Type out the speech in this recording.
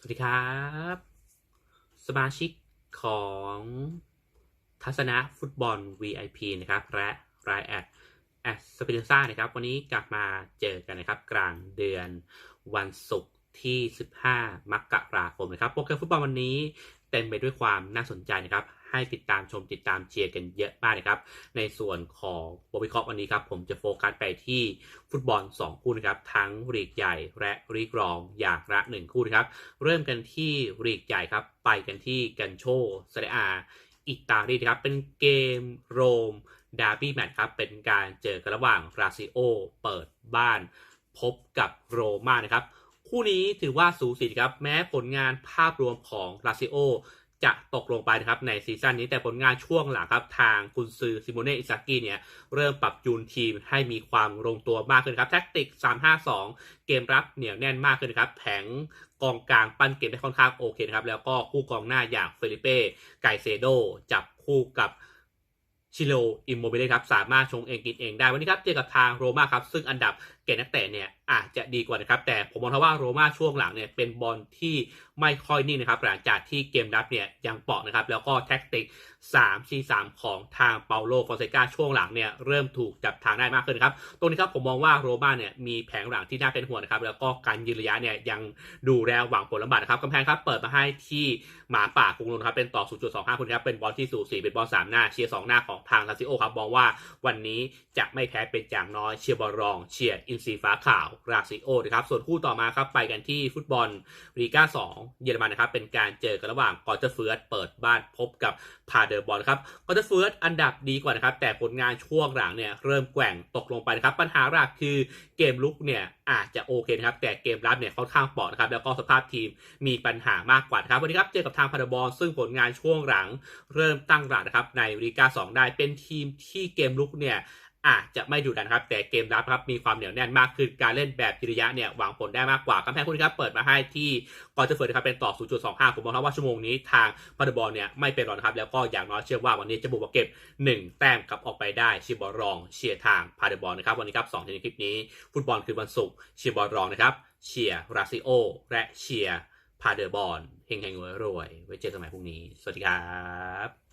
สวัสดีครับ สมาชิกของทัศนะฟุตบอล VIP นะครับ และรายแอดแอดสปินซ่านะครับ วันนี้กลับมาเจอกันนะครับ กลางเดือนวันศุกร์ที่ 15 มกราคมนะครับ โปรแกรมฟุตบอลวันนี้เต็มไปด้วยความน่าสนใจนะครับ ให้ติดตามชมติดตามเชียร์กันเยอะมากนะครับ ในส่วนของโปรวิเคราะห์วันนี้ครับ ผมจะโฟกัสไปที่ฟุตบอล 2 คู่นะครับ ทั้งลีกใหญ่และลีกรองอย่างละ 1 คู่นะครับ เริ่มกันที่ลีกใหญ่ครับ ไปกันที่กันโชเซเรียอาอิตาลีนะครับเป็นเกมโรมดาร์บี้แมตช์ครับเป็นการเจอกันระหว่างราซิโอเปิดบ้านพบกับโรม่านะครับ คู่นี้ถือว่าสูสีครับ แม้ผลงานภาพรวมของราซิโอ จะตกลงไปนะครับในซีซั่นนี้แต่ผลงานช่วงหลังครับ ทางกุนซือซิโมเน่อิซากิเนี่ย เริ่มปรับจูนทีมให้มีความลงตัวมากขึ้นครับ แท็กติก 3-5-2 เกมรับเหนียวแน่นมากขึ้นครับ แผงกองกลางปั้นเกมได้ค่อนข้างโอเคนะครับ แล้วก็คู่กองหน้าอย่างเฟลิเป้ไกเซโด จับคู่กับชิโลอิมโมเบเลครับ สามารถชงเองกินเองได้วันนี้ครับเจอกับทางโรม่าครับ ซึ่งอันดับ กณฑ์นักเตะเนี่ยอาจจะดีกว่านะครับ แต่ผมมองว่าโรม่าช่วงหลังเนี่ยเป็นบอลที่ไม่ค่อยนิ่งนะครับหลังจากที่เกมรับเนี่ยยังเปาะนะครับ แล้วก็แท็กติก3 4 3 ของทางเปาโลฟอนเซกาช่วงหลังเนี่ยเริ่มถูกจับทางได้มากขึ้นนครับ ตรงนี้ครับผมมองว่าโรม่าเนี่ยมีแผงหลังที่น่าเป็นห่วงนะครับ แล้วก็การยืนระยะเนี่ยยังดูแล้วหวังผลลำบากนะครับกำแพงครับเปิดมาให้ที่หมาป่ากรุงนนท์ครับเป็นต่อ 0.25คุณครับเป็นบอลที่สูสีเป็นบอลสามหน้าเชียร์สองหน้าของทางลาซิโอครับมองว่าวันนี้จะไม่แพ้เป็นอย่างน้อยเชียร์บอลรองเชียร์อินซีฟ้าขาวราซิโอนะครับ ส่วนคู่ต่อมาครับไปกันที่ฟุตบอลลีกา2 เยอรมันนะครับ เป็นการเจอกันระหว่างกอร์เตอร์เฟิร์สเปิดบ้านพบกับพาเดอร์บอลครับกอร์เตอร์เฟิร์สอันดับดีกว่านะครับ แต่ผลงานช่วงหลังเนี่ยเริ่มแกว่งตกลงไปนะครับ ปัญหาหลักคือเกมลุกเนี่ยอาจจะโอเคนะครับ แต่เกมรับเนี่ยค่อนข้างเปราะนะครับแล้วก็สภาพทีมมีปัญหามากกว่าครับวันนี้ครับเจอกับทางพาเดอร์บอลซึ่งผลงานช่วงหลัง เริ่มตั้งหลักนะครับในลีกา2 ได้เป็นทีมที่เกมลุกเนี่ย อาจจะไม่ดุดันครับ แต่เกมรับครับมีความเหนียวแน่นมากขึ้นการเล่นแบบจิริยะเนี่ยหวังผลได้มากกว่ากำแพงคู่นี้ครับเปิดมาให้ที่กอร์เตอร์เฟิร์ครับเป็นต่อ 0.25 ผมมองว่าชั่วโมงนี้ทางพาร์บอลเนี่ยไม่เป็นรองนครับ แล้วก็อย่างน้อยเชื่อว่าวันนี้จะบุกมาเก็บ 1 แต้มกลับออกไปได้เชียร์บอลรองเชียร์ทางพาร์บอลนะครับวันนี้ครับ2ทีในคลิปนี้ ฟุตบอลคือวันศุกร์เชียร์บอลรองนะครับเชียร์ราซิโอและเชียร์พาเดอร์บอลเฮงๆรวยๆไว้เจอกันใหม่พรุ่งนี้ สวัสดีครับ